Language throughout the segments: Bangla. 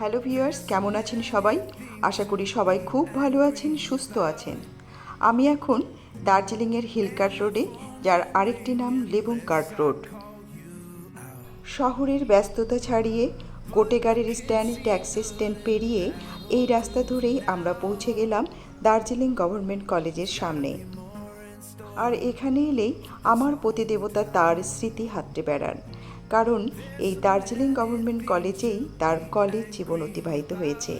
হ্যালো ভিউয়ার্স, কেমন আছেন সবাই? আশা করি সবাই খুব ভালো আছেন, সুস্থ আছেন। আমি এখন দার্জিলিংয়ের হিলকার্ট রোডে, যার আরেকটি নাম লেবুং কার্ট রোড। শহরের ব্যস্ততা ছাড়িয়ে গোটে গাড়ির স্ট্যান্ড ট্যাক্সি স্ট্যান্ড পেরিয়ে এই রাস্তা ধরেই আমরা পৌঁছে গেলাম দার্জিলিং গভর্নমেন্ট কলেজের সামনে। আর এখানে এলেই আমার প্রতিদেবতা তার স্মৃতি হাতড়ে বেড়ান। কারণ এই দার্জিলিং গভর্নমেন্ট কলেজেই তার কলেজ জীবন অতিবাহিত হয়েছে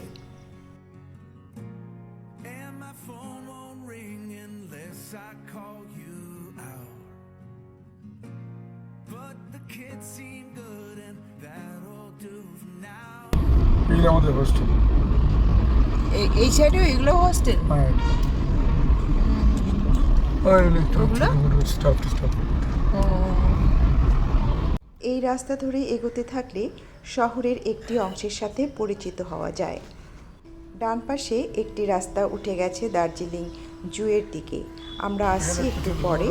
আমাদের হোস্টেল এই- এই সাইডেও এগুলো হস্টেল হ্যাঁ ওই ওগুলো? স্টপ স্টপ এই রাস্তা ধরে এগোতে থাকলে শহরের একটি অংশের সাথে পরিচিত হওয়া যায়। ডান পাশে একটি রাস্তা উঠে গেছে দার্জিলিং জুয়ের দিকে। আমরা আসছি একটু পরে।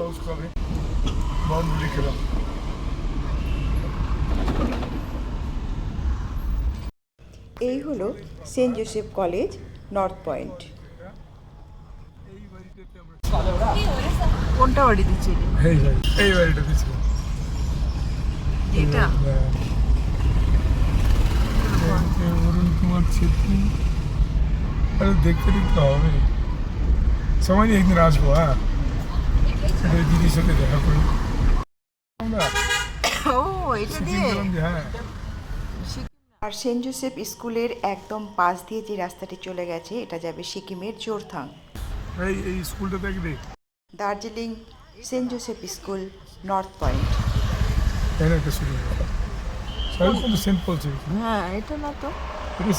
এই হলো saint Joseph college North Point. কোনটা বাড়ি দিচ্ছিল এই বাড়িটা দিচ্ছিল এটা? অরুণ কুমার ছেত্রী আরে দেখতে দেখতে হবে। সময় নিয়ে একদিন আসব হ্যাঁ? দিদির সাথে দেখা করি। হ্যাঁ। আর সেন্ট জোসেফ স্কুলের একদম পাশ দিয়ে যে রাস্তাটি চলে গেছে এটা যাবে সিকিমের জোরথাং। এই এই স্কুলটা দেখবে। Darjeeling saint Joseph school North Point. একটা শুরু কিন্তু হ্যাঁ এটা না তো। এটা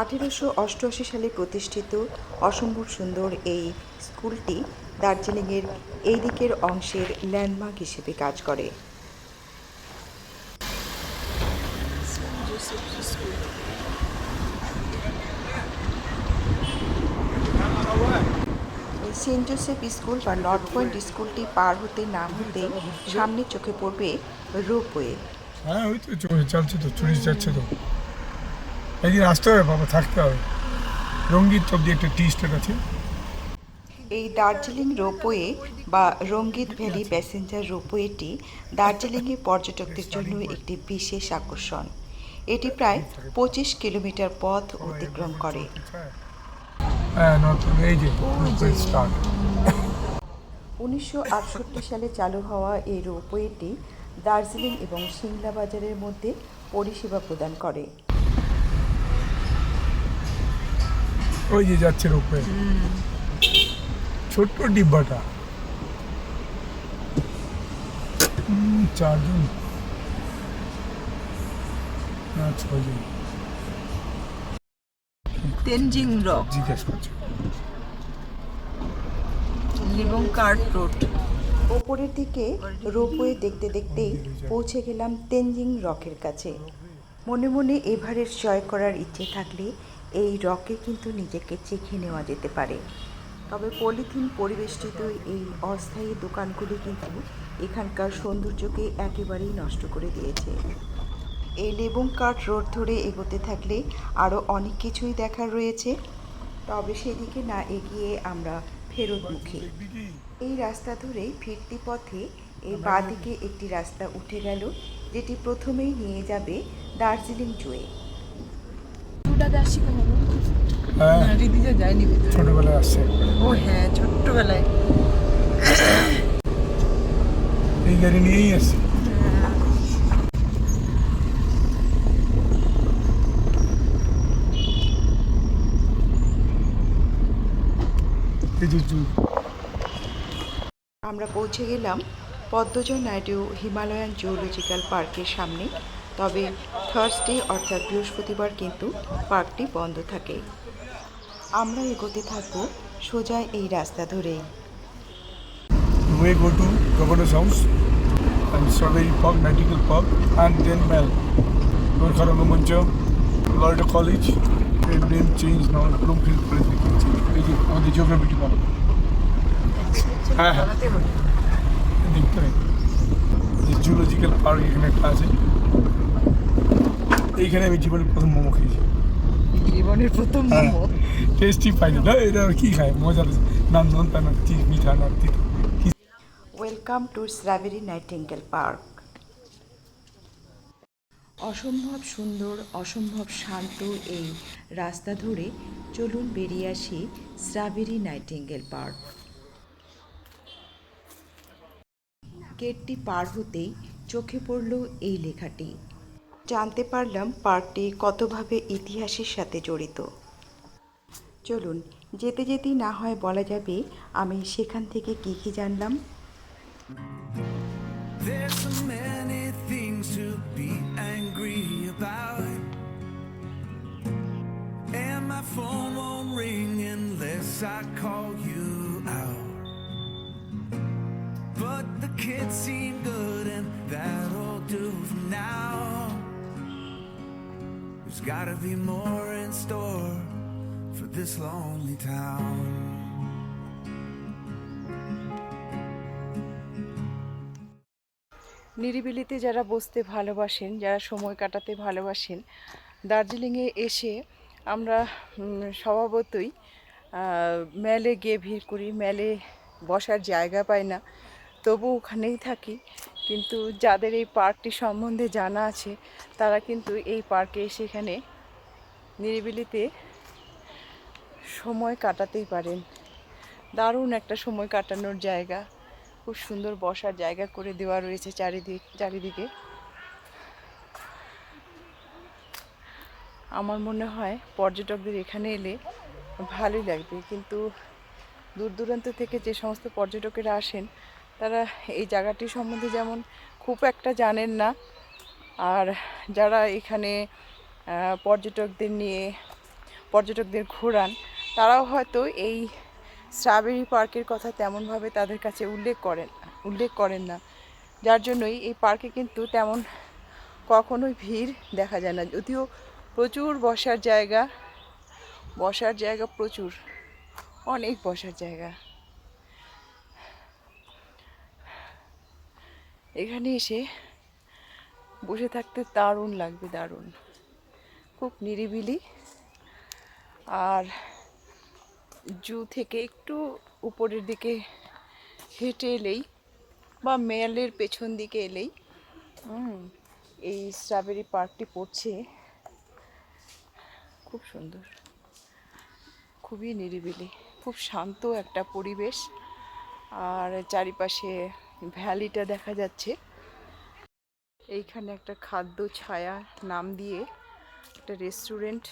আঠেরোশো অষ্টআশি সালে প্রতিষ্ঠিত অসম্ভব সুন্দর এই স্কুলটি দার্জিলিংয়ের এই দিকের অংশের ল্যান্ডমার্ক হিসেবে কাজ করে। সেন্ট জোসেফ স্কুল বা নর্থ পয়েন্ট স্কুলটি পার হতে নাম হতে সামনে চোখে পড়বে রোপওয়ে হ্যাঁ ওই তো চলে চলছে তো চুরি যাচ্ছে তো। একদিন আসতে হবে বাবা থাকতে হবে। রঙ্গিত অব্দি একটা টি স্টেট আছে। এই দার্জিলিং রোপওয়ে বা রঙ্গিত ভ্যালি প্যাসেঞ্জার রোপওয়েটি দার্জিলিংয়ে পর্যটকদের জন্য একটি বিশেষ আকর্ষণ। এটি প্রায় পঁচিশ কিলোমিটার পথ অতিক্রম করে। এই যে স্টার্ট। উনিশশো আটষট্টি সালে চালু হওয়া এই রোপওয়েটি দার্জিলিং এবং সিংলা বাজারের মধ্যে পরিষেবা প্রদান করে। ওই যে যাচ্ছে রোপে ছোট্ট ডিব্বাটা। চারজন। না ছজন। তেনজিং রক জিজ্ঞেস করছে। Lebong cart road. ওপরের দিকে রোপওয়ে দেখতে দেখতেই পৌঁছে গেলাম তেনজিং রকের কাছে। মনে মনে এভারেস্ট জয় করার ইচ্ছে থাকলে এই রকে কিন্তু নিজেকে চেখে নেওয়া যেতে পারে। তবে পলিথিন পরিবেষ্টিত এই অস্থায়ী দোকানগুলি কিন্তু এখানকার সৌন্দর্যকে একেবারেই নষ্ট করে দিয়েছে। এই লেবুং কাঠ রোড ধরে এগোতে থাকলে আরও অনেক কিছুই দেখার রয়েছে। তবে সেদিকে না এগিয়ে আমরা ফেরতমুখী এই রাস্তা ধরেই ফিরতি পথে এই বাঁদিকে একটি রাস্তা উঠে গেল যেটি প্রথমেই নিয়ে যাবে দার্জিলিং জুয়ে। হ্যাঁ। ছোটবেলায় আসছে ও হ্যাঁ ছোট্টবেলায়। এই গাড়ি নিয়েই আসছে এই যে জু আমরা পৌঁছে গেলাম পদ্মজন নাইডু হিমালয়ান জুওলজিক্যাল পার্কের সামনে। তবে থার্স্ট ডে অর্থাৎ বৃহস্পতিবার কিন্তু পার্কটি বন্ধ থাকে। আমরা এগোতে থাকব সোজা এই রাস্তা ধরেই। Medical park college their name changed now, Bloomfield College. এই যে আমাদের জিওগ্রাফি ডিপার্টমেন্ট হ্যাঁ হ্যাঁ। দেখতে যে জুলজিক্যাল পার্ক এখানে একটা আছে এইখানে আমি জীবনে প্রথম মোমো খেয়েছি। জীবনের প্রথম হ্যাঁ। মোমো? টেস্টি পাইনি না এটা কি খায় মজা না নুন তা না মিঠা না welcome to strawberry nightingale park অসম্ভব সুন্দর, অসম্ভব শান্ত এই রাস্তা ধরে চলুন বেরিয়ে আসি স্ট্রাবেরি নাইটিঙ্গেল পার্ক। গেটটি পার হতেই চোখে পড়ল এই লেখাটি। জানতে পারলাম পার্কটি কতভাবে ইতিহাসের সাথে জড়িত। চলুন, যেতে যেতেই না হয় বলা যাবে আমি সেখান থেকে কী কী জানলাম। Phone won't ring unless I call you out. But the kids seem good, and that'll do for now. There's gotta be more in store for this lonely town. নিরিবিলিতে যারা বসতে ভালোবাসেন যারা সময় কাটাতে ভালোবাসেন দার্জিলিংয়ে এসে আমরা স্বভাবতই মেলে গিয়ে ভিড় করি, মেলে বসার জায়গা পাই না। তবু ওখানেই থাকি, কিন্তু যাদের এই পার্কটি সম্বন্ধে জানা আছে, তারা কিন্তু এই পার্কে এসে এখানে নিরিবিলিতে সময় কাটাতেই পারেন। দারুণ একটা সময় কাটানোর জায়গা। খুব সুন্দর বসার জায়গা করে দেওয়া রয়েছে চারিদিক, চারিদিকে। আমার মনে হয় পর্যটকদের এখানে এলে ভালোই লাগবে। কিন্তু দূর দূরান্ত থেকে যে সমস্ত পর্যটকেরা আসেন, তারা এই জায়গাটি সম্বন্ধে যেমন খুব একটা জানেন না। আর যারা এখানে পর্যটকদের নিয়ে, পর্যটকদের ঘোরান, তারাও হয়তো এই স্ট্রাবেরি পার্কের কথা তেমনভাবে তাদের কাছে উল্লেখ করেন উল্লেখ করেন না। যার জন্যই এই পার্কে কিন্তু তেমন কখনোই ভিড় দেখা যায় না। যদিও প্রচুর বসার জায়গা বসার জায়গা প্রচুর, অনেক বসার জায়গা। এখানে এসে বসে থাকতে দারুণ লাগবে, দারুণ। খুব নিরিবিলি। আর জু থেকে একটু উপরের দিকে হেঁটে এলেই বা মেলের পেছন দিকে এলেই এই স্ট্রবেরি পার্কটি পড়ছে। খুব সুন্দর। খুবই নিরিবিলি, খুব শান্ত একটা পরিবেশ। আর চারিপাশে ভ্যালিটা দেখা যাচ্ছে। এইখানে একটা খাদ্য ছায়া নাম দিয়ে একটা রেস্টুরেন্ট।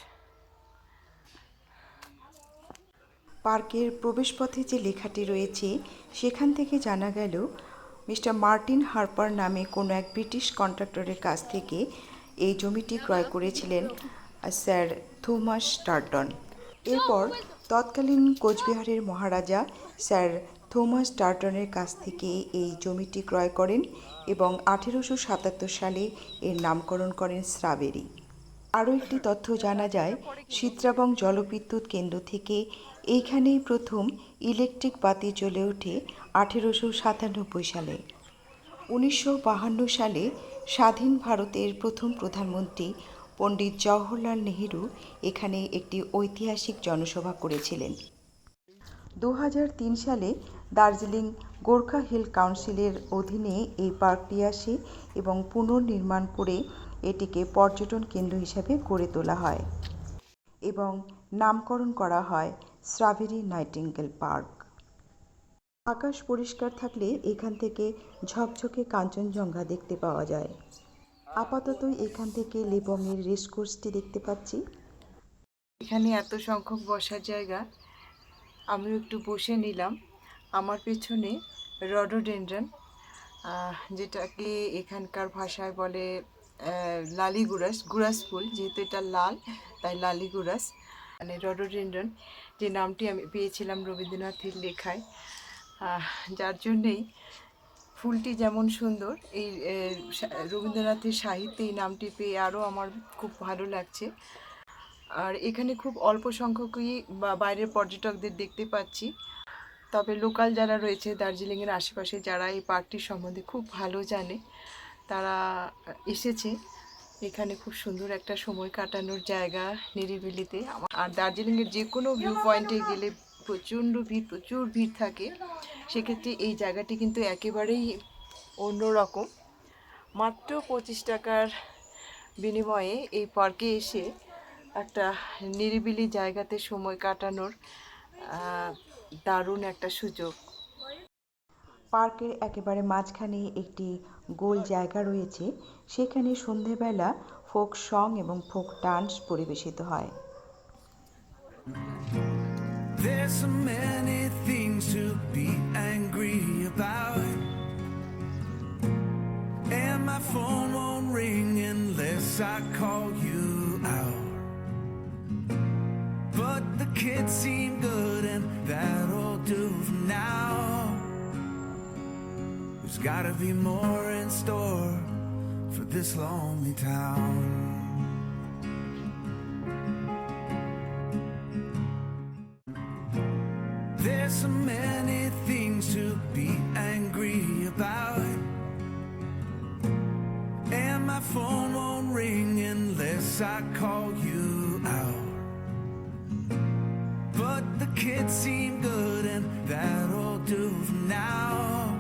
পার্কের প্রবেশপথে যে লেখাটি রয়েছে, সেখান থেকে জানা গেল, মিস্টার মার্টিন হার্পার নামে কোনো এক ব্রিটিশ কন্ট্রাক্টরের কাছ থেকে এই জমিটি ক্রয় করেছিলেন। স্যার থমাস টার্টন এরপর তৎকালীন কোচবিহারের মহারাজা স্যার থমাস টার্টনের কাছ থেকে এই জমিটি ক্রয় করেন এবং আঠেরোশো সাতাত্তর সালে এর নামকরণ করেন স্ট্রবেরি আরও একটি তথ্য জানা যায় সিত্রাবং জলবিদ্যুৎ কেন্দ্র থেকে এইখানেই প্রথম ইলেকট্রিক বাতি জ্বলে ওঠে আঠেরোশো সাতানব্বই সালে। উনিশশো বাহান্ন সালে স্বাধীন ভারতের প্রথম প্রধানমন্ত্রী পণ্ডিত জওহরলাল নেহেরু এখানে একটি ঐতিহাসিক জনসভা করেছিলেন। দু হাজার তিন সালে দার্জিলিং গোর্খা হিল কাউন্সিলের অধীনে এই পার্কটি আসে এবং পুনর্নির্মাণ করে এটিকে পর্যটন কেন্দ্র হিসাবে গড়ে তোলা হয় এবং নামকরণ করা হয় স্ট্রবেরি নাইটিঙ্গেল পার্ক। আকাশ পরিষ্কার থাকলে এখান থেকে ঝকঝকে কাঞ্চনজঙ্ঘা দেখতে পাওয়া যায়। আপাতত এখান থেকে লেবংয়ের রেসকোর্সটি দেখতে পাচ্ছি। এখানে এত সংখ্যক বসার জায়গা, আমিও একটু বসে নিলাম। আমার পেছনে রডোডেন্ড্রন যেটাকে এখানকার ভাষায় বলে লালি গুরাস গুরাস ফুল। যেহেতু এটা লাল, তাই লালি গুরাস মানে রডোডেন্ড্রন, যে নামটি আমি পেয়েছিলাম রবীন্দ্রনাথের লেখায়। যার জন্যেই ফুলটি যেমন সুন্দর, এই রবীন্দ্রনাথের সাহিত্যে এই নামটি পেয়ে আরও আমার খুব ভালো লাগছে। আর এখানে খুব অল্প সংখ্যকই বা- বাইরের পর্যটকদের দেখতে পাচ্ছি। তবে লোকাল যারা রয়েছে দার্জিলিংয়ের আশেপাশে, যারা এই পার্কটির সম্বন্ধে খুব ভালো জানে, তারা এসেছে। এখানে খুব সুন্দর একটা সময় কাটানোর জায়গা নিরিবিলিতে। আর দার্জিলিংয়ের যে কোনো ভিউ পয়েন্টে গেলে প্রচণ্ড ভিড়, প্রচুর ভিড় থাকে। সেক্ষেত্রে এই জায়গাটি কিন্তু একেবারেই অন্যরকম। মাত্র পঁচিশ টাকার বিনিময়ে এই পার্কে এসে একটা নিরিবিলি জায়গাতে সময় কাটানোর দারুণ একটা সুযোগ। পার্কের একেবারে মাঝখানে একটি গোল জায়গা রয়েছে। সেখানে সন্ধেবেলা ফোক সং এবং ফোক ডান্স পরিবেশিত হয়। There's so many things to be angry about. And my phone won't ring unless I call you out. But the kids seem good, and that'll do for now. There's gotta be more in store for this lonely town. Phone won't ring unless I call you out. But the kids seem good, and that'll do for now.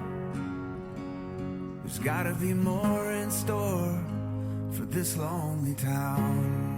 There's gotta be more in store for this lonely town.